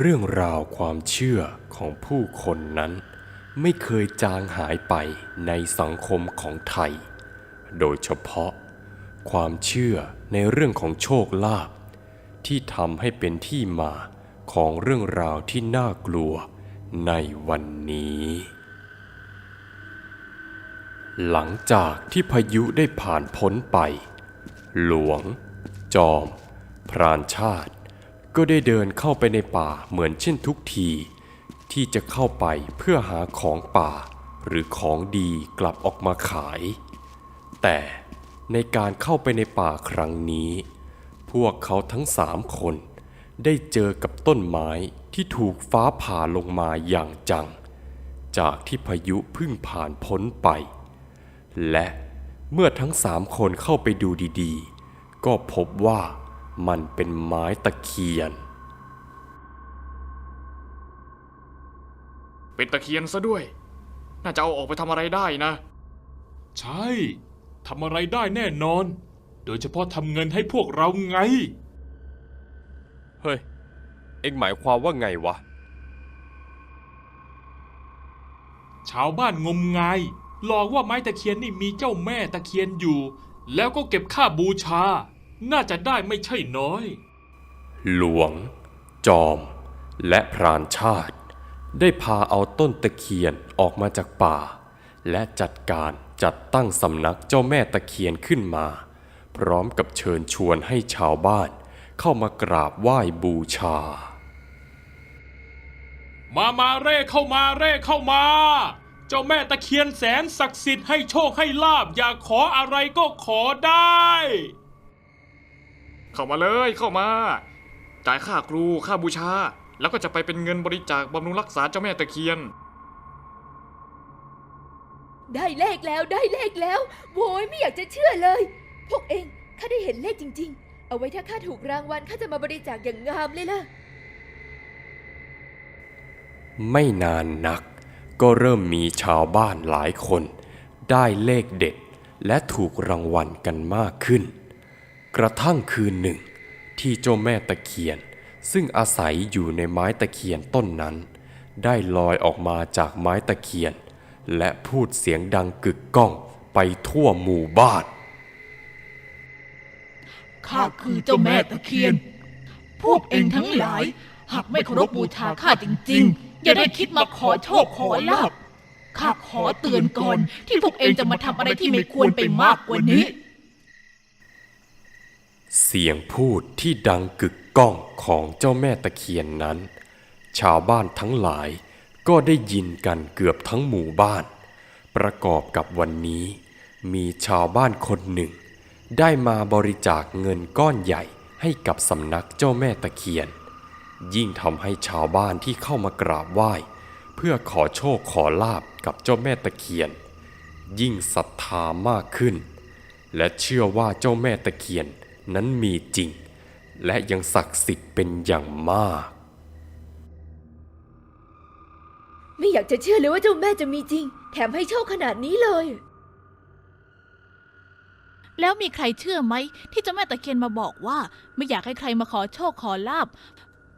เรื่องราวความเชื่อของผู้คนนั้น ไม่เคยจางหายไปในสังคมของไทย โดยเฉพาะ ความเชื่อในเรื่องของโชคลาภที่ทำให้เป็นที่มาของเรื่องราวที่น่ากลัวในวันนี้ หลังจากที่พายุได้ผ่านพ้นไป หลวง จอม พรานชาติ ก็ได้เดินเข้าไปในป่าเหมือนเช่นทุกที ที่จะเข้าไปเพื่อหาของป่า หรือของดีกลับออกมาขาย แต่ในการเข้าไปในป่าครั้งนี้ พวกเขาทั้งสามคนได้เจอกับต้นไม้ที่ถูกฟ้าผ่าลงมาอย่างจัง จากที่พายุพึ่งผ่านพ้นไป และเมื่อทั้งสามคนเข้าไปดูดีๆ ก็พบว่า มันเป็นไม้ตะเคียน เป็นตะเคียนซะด้วย น่าจะเอาออกไปทำอะไรได้นะ ใช่ทำอะไรได้แน่นอน โดยเฉพาะทำเงินให้พวกเราไง เฮ้ย เอ็งหมายความว่าไงวะ ชาวบ้านงมงายหลอกว่าไม้ตะเคียนนี่มีเจ้าแม่ตะเคียนอยู่ แล้วก็เก็บค่าบูชา น่าจะได้ไม่ใช่น้อย หลวง จอม และพรานชาติ ได้พาเอาต้นตะเคียนออกมาจากป่า และจัดการจัดตั้งสำนักเจ้าแม่ตะเคียนขึ้นมา พร้อมกับเชิญชวนให้ชาวบ้าน เข้ามากราบไหว้บูชา มามาเร่เข้ามาเร่เข้ามา เจ้าแม่ตะเคียนแสนศักดิ์สิทธิ์ให้โชคให้ลาบอยากขออะไรก็ขอได้ เข้ามาเลยเข้ามา จ่ายค่าครูค่าบูชา แล้วก็จะไปเป็นเงินบริจาคบำรุงรักษาเจ้าแม่ตะเคียน ได้เลขแล้วได้เลขแล้วโว้ยไม่อยากจะเชื่อเลย พวกเองข้าได้เห็นเลขจริง ๆ เอาไว้ถ้าข้าถูกรางวัลข้าจะมาบริจาคอย่างงามเลยล่ะ ไม่นานนัก ก็เริ่มมีชาวบ้านหลายคน ได้เลขเด็ดและถูกรางวัลกันมากขึ้น กระทั่งคืนหนึ่ง ที่เจ้าแม่ตะเคียน ซึ่งอาศัยอยู่ในไม้ตะเคียนต้นนั้น ได้ลอยออกมาจากไม้ตะเคียน และพูดเสียงดังกึกก้องไปทั่วหมู่บ้านข้าคือเจ้าแม่ตะเคียน พวกเองทั้งหลาย หากไม่เคารพบูชาข้าจริงๆ อย่าได้คิดมาขอโชคขอลาบข้าขอเตือนก่อนที่พวกเองจะมาทำอะไรที่ไม่ควรไปมากกว่านี้ เสียงพูดที่ดังกึกก้องของเจ้าแม่ตะเคียนนั้น ชาวบ้านทั้งหลายก็ได้ยินกันเกือบทั้งหมู่บ้าน ประกอบกับวันนี้ มีชาวบ้านคนหนึ่ง ได้มาบริจาคเงินก้อนใหญ่ให้กับสำนักเจ้าแม่ตะเคียน ยิ่งทำให้ชาวบ้านที่เข้ามากราบไหว้ เพื่อขอโชคขอลาบกับเจ้าแม่ตะเคียน ยิ่งศรัทธามากขึ้น และเชื่อว่าเจ้าแม่ตะเคียน นั้นมีจริง และยังศักดิ์สิทธิ์เป็นอย่างมาก ไม่อยากจะเชื่อเลยว่าเจ้าแม่จะมีจริง แถมให้โชคขนาดนี้เลย แล้วมีใครเชื่อไหม ที่เจ้าแม่ตะเคียนมาบอกว่า ไม่อยากให้ใครมาขอโชคขอลาบ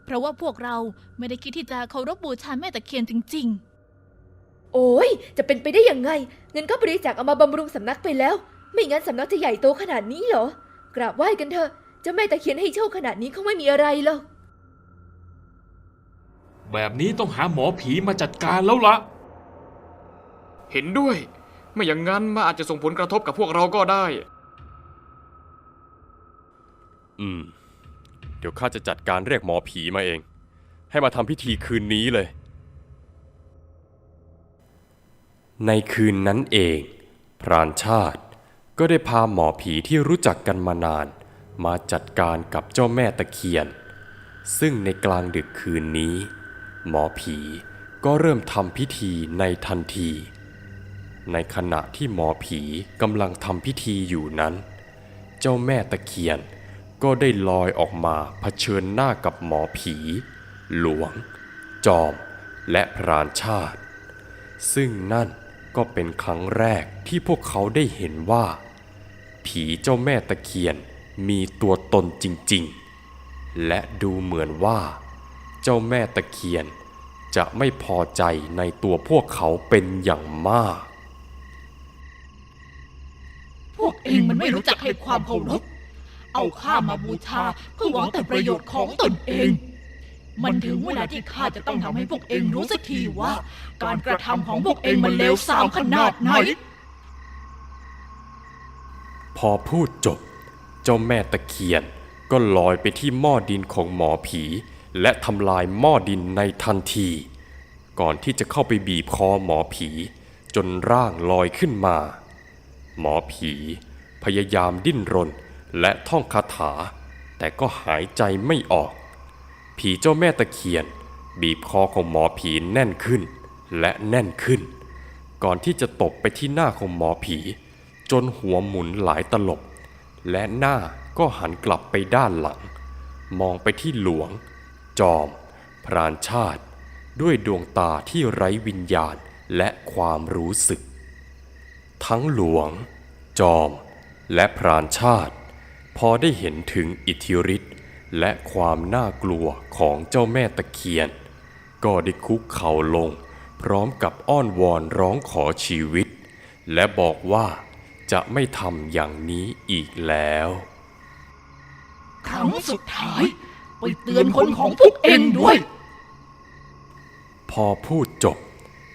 เพราะว่าพวกเราไม่ได้คิดที่จะเคารพบูชาแม่ตะเคียนจริงโอ้ย จะเป็นไปได้ยังไง เงินก็บริจาคเอามาบำรุงสำนักไปแล้ว ไม่งั้นสำนักจะใหญ่โตขนาดนี้เหรอ กราบไหว้กันเถอะเจ้าแม่ตะเคียนให้โชคขนาดนี้คงไม่มีอะไรหรอกแบบนี้ต้องหาหมอผีมาจัดการแล้วละเห็นด้วย ไม่อย่างนั้นมันอาจจะส่งผลกระทบกับพวกเราก็ได้ อืม เดี๋ยวข้าจะจัดการเรียกหมอผีมาเอง ให้มาทำพิธีคืนนี้เลย ในคืนนั้นเอง พรานชาติ ก็ได้พาหมอผีที่รู้จักกันมานาน มาจัดการกับเจ้าแม่ตะเคียน ซึ่งในกลางดึกคืนนี้ หมอผีก็เริ่มทำพิธีในทันที ในขณะที่หมอผีกำลังทำพิธีอยู่นั้น เจ้าแม่ตะเคียนก็ได้ลอยออกมาเผชิญหน้ากับหมอผี หลวง จอม และพรานชาติ ซึ่งนั่นก็เป็นครั้งแรกที่พวกเขาได้เห็นว่า ผีเจ้าแม่ตะเคียนมีตัวตนจริงๆ และดูเหมือนว่า เจ้าแม่ตะเคียนจะไม่พอใจในตัวพวกเขาเป็นอย่างมาก พวกเองมันไม่รู้จักให้ความเคารพ เอาข้ามาบูชาเพื่อหวังแต่ประโยชน์ของตนเอง มันถึงเวลาที่ข้าจะต้องทำให้พวกเองรู้สักทีว่า การกระทำของพวกเองมันเลวทรามขนาดไหน พอพูดจบ เจ้าแม่ตะเคียนก็ลอยไปที่หม้อดินของหมอผี และทำลายหม้อดินในทันที ก่อนที่จะเข้าไปบีบคอหมอผี จนร่างลอยขึ้นมา หมอผี พยายามดิ้นรนและท่องคาถา แต่ก็หายใจไม่ออก ผีเจ้าแม่ตะเคียน บีบคอของหมอผีแน่นขึ้น และแน่นขึ้น ก่อนที่จะตบไปที่หน้าของหมอผี จนหัวหมุนหลายตลบ และหน้าก็หันกลับไปด้านหลัง มองไปที่หลวง จอม พรานชาติ ด้วยดวงตาที่ไร้วิญญาณและความรู้สึก ทั้งหลวง จอม และพรานชาติ พอได้เห็นถึงอิทธิฤทธิ์และความน่ากลัวของเจ้าแม่ตะเคียน ก็ได้คุกเข่าลง พร้อมกับอ้อนวอนร้องขอชีวิต และบอกว่า จะไม่ทำอย่างนี้อีกแล้ว ครั้งสุดท้ายไปเตือนคนของพวกเองด้วย พอพูดจบ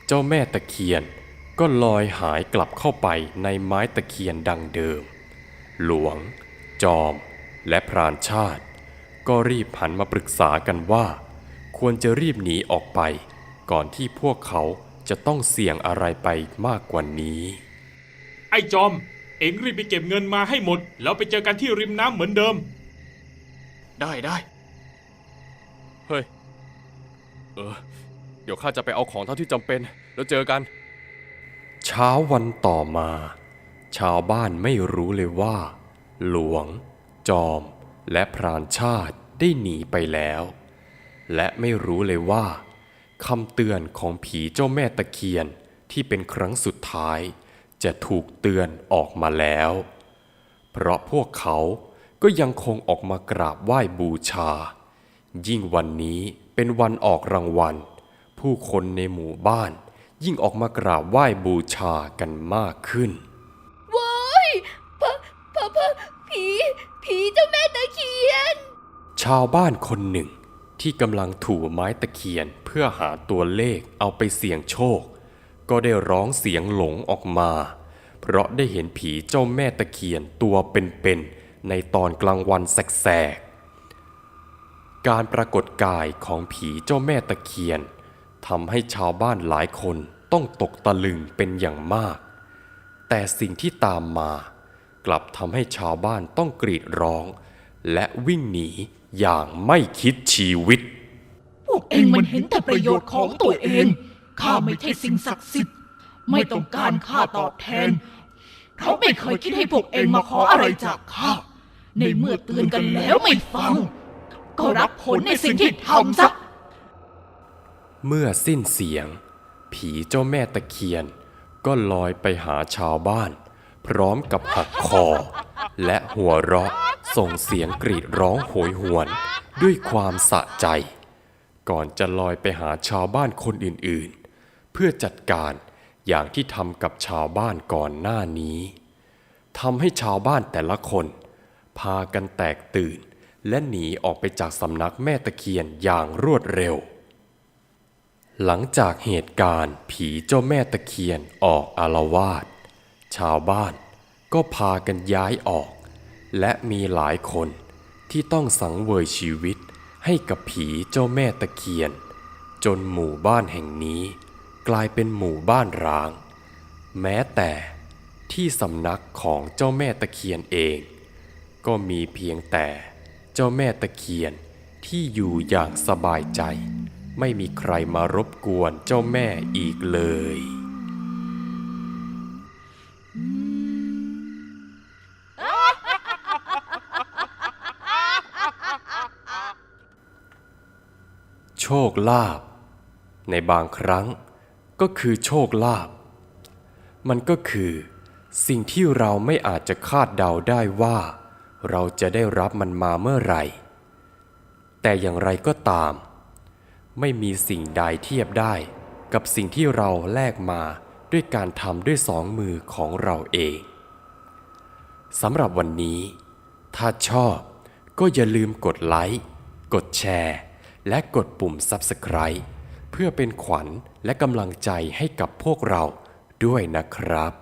เจ้าแม่ตะเคียนก็ลอยหายกลับเข้าไปในไม้ตะเคียนดังเดิม หลวง จอม และพรานชาติ ก็รีบหันมาปรึกษากันว่า ควรจะรีบหนีออกไป ก่อนที่พวกเขาจะต้องเสี่ยงอะไรไปมากกว่านี้ ไอ้จอม เอ็งรีบไปเก็บเงินมาให้หมด แล้วไปเจอกันที่ริมน้ำเหมือนเดิม ได้ได้ เฮ้ย เออ เดี๋ยวข้าจะไปเอาของเท่าที่จำเป็น แล้วเจอกัน เช้าวันต่อมา ชาวบ้านไม่รู้เลยว่า หลวง จอม และพรานชาติได้หนีไปแล้ว และไม่รู้เลยว่าคำเตือนของผีเจ้าแม่ตะเคียนที่เป็นครั้งสุดท้าย จะถูกเตือนออกมาแล้ว เพราะพวกเขาก็ยังคงออกมากราบไหว้บูชา ยิ่งวันนี้เป็นวันออกรางวัล ผู้คนในหมู่บ้าน ยิ่งออกมากราบไหว้บูชากันมากขึ้นว้ายพะพะพะผี ผีเจ้าแม่ตะเคียน ชาวบ้านคนหนึ่งที่กำลังถูไม้ตะเคียนเพื่อหาตัวเลขเอาไปเสี่ยงโชค ก็ได้ร้องเสียงหลงออกมา เพราะได้เห็นผีเจ้าแม่ตะเคียนตัวเป็นๆในตอนกลางวันแสกๆการปรากฏกายของผีเจ้าแม่ตะเคียนทำให้ชาวบ้านหลายคนต้องตกตะลึงเป็นอย่างมาก แต่สิ่งที่ตามมา กลับทำให้ชาวบ้านต้องกรีดร้อง และวิ่งหนีอย่างไม่คิดชีวิต พวกเองมันเห็นแต่ประโยชน์ของตัวเอง ข้าไม่ใช่สิ่งศักดิ์สิทธิ์ ไม่ต้องการค่าตอบแทน เขาไม่เคยคิดให้พวกเองมาขออะไรจากข้า ในเมื่อเตือนกันแล้วไม่ฟัง ก็รับผลในสิ่งที่ทำซะ เมื่อสิ้นเสียง ผีเจ้าแม่ตะเคียน ก็ลอยไปหาชาวบ้าน พร้อมกับหักคอ และหัวเราะส่งเสียงกรีดร้องโหยหวนด้วยความสะใจ ก่อนจะลอยไปหาชาวบ้านคนอื่นๆ เพื่อจัดการอย่างที่ทำกับชาวบ้านก่อนหน้านี้ทำให้ชาวบ้านแต่ละคน พากันแตกตื่น และหนีออกไปจากสำนักแม่ตะเคียนอย่างรวดเร็ว หลังจากเหตุการณ์ผีเจ้าแม่ตะเคียนออกอารวาสชาวบ้านก็พากันย้ายออก และมีหลายคนที่ต้องสังเวยชีวิตให้กับผีเจ้าแม่ตะเคียน จนหมู่บ้านแห่งนี้ กลายเป็นหมู่บ้านร้าง แม้แต่ที่สำนักของเจ้าแม่ตะเคียนเอง ก็มีเพียงแต่เจ้าแม่ตะเคียนที่อยู่อย่างสบายใจ ไม่มีใครมารบกวนเจ้าแม่อีกเลยโชคลาภในบางครั้ง ก็คือโชคลาภมันก็คือ สิ่งที่เราไม่อาจจะคาดเดาได้ว่า เราจะได้รับมันมาเมื่อไหร่ แต่อย่างไรก็ตาม ไม่มีสิ่งใดเทียบได้กับสิ่งที่เราแลกมาด้วยการทำด้วยสองมือของเราเองสำหรับวันนี้ ถ้าชอบก็อย่าลืมกดไลค์ กดแชร์ และกดปุ่ม Subscribe เพื่อเป็นขวัญและกำลังใจให้กับพวกเราด้วยนะครับ